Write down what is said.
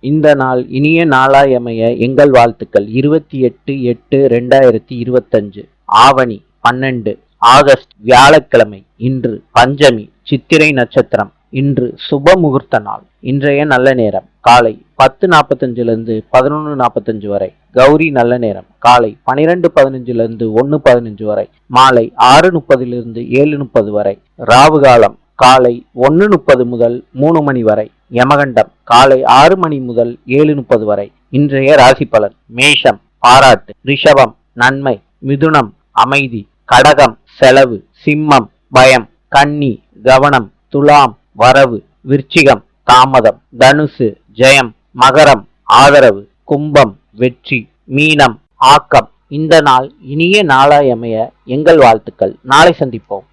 இந்த நாள் இனிய நாளாயமைய எங்கள் வாழ்த்துக்கள். இருபத்தி எட்டு எட்டு ரெண்டாயிரத்தி இருபத்தஞ்சு. ஆவணி பன்னெண்டு. ஆகஸ்ட் வியாழக்கிழமை. இன்று பஞ்சமி சித்திரை நட்சத்திரம். இன்று சுப முகூர்த்த நாள். இன்றைய நல்ல நேரம். காலை பத்து நாற்பத்தஞ்சிலிருந்து பதினொன்று நாற்பத்தஞ்சு வரை. கௌரி நல்ல நேரம். காலை பனிரெண்டு பதினஞ்சிலிருந்து ஒன்று பதினஞ்சு வரை. மாலை ஆறு முப்பதிலிருந்து ஏழு முப்பது வரை. ராவு காலம் காலை ஒன்று முப்பது முதல் மூணு மணி வரை. யமகண்டம் காலை ஆறு மணி முதல் ஏழு முப்பது வரை. இன்றைய ராசி பலன் மேஷம் பாராட்டு ரிஷபம் நன்மை மிதுனம் அமைதி கடகம் செலவு சிம்மம் பயம் கன்னி கவனம் துலாம் வரவு விருச்சிகம் தாமதம் தனுசு ஜெயம் மகரம் ஆதரவு கும்பம் வெற்றி மீனம் ஆக்கம். இந்த நாள் இனிய நாளாய் அமைய எங்கள் வாழ்த்துக்கள். நாளை சந்திப்போம்.